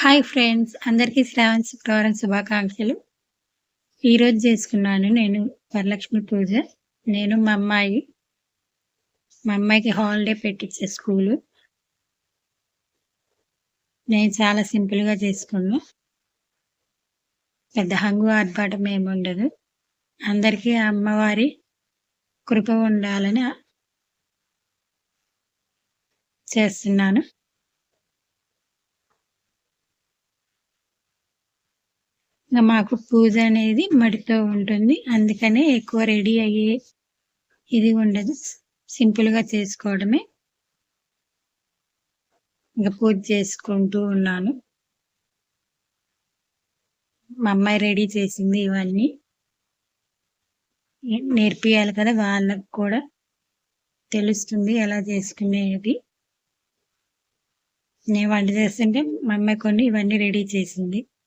Hi friends అందరికీ శ్రావణ శుక్రవారం శుభాకాంక్షలు. ఈరోజు చేసుకున్నాను నేను వరలక్ష్మి పూజ. నేను మా అమ్మాయి మా అమ్మాయికి హాలిడే పెట్టించే స్కూలు నేను చాలా సింపుల్గా చేసుకున్నా. పెద్ద హంగు ఆర్భాటం ఏమి ఉండదు. అందరికీ అమ్మవారి కృప ఉండాలని చేస్తున్నాను. ఇంకా మాకు పూజ అనేది మడితో ఉంటుంది. అందుకనే ఎక్కువ రెడీ అయ్యే ఇది ఉండదు. సింపుల్గా చేసుకోవడమే. ఇంకా పూజ చేసుకుంటూ ఉన్నాను. మా అమ్మాయి రెడీ చేసింది ఇవన్నీ. నేర్పియాలి కదా వాళ్ళకు కూడా. తెలుస్తుంది ఎలా చేసుకునేది. నేను వంట చేస్తుంటే మా అమ్మాయి కొన్ని ఇవన్నీ రెడీ చేసింది.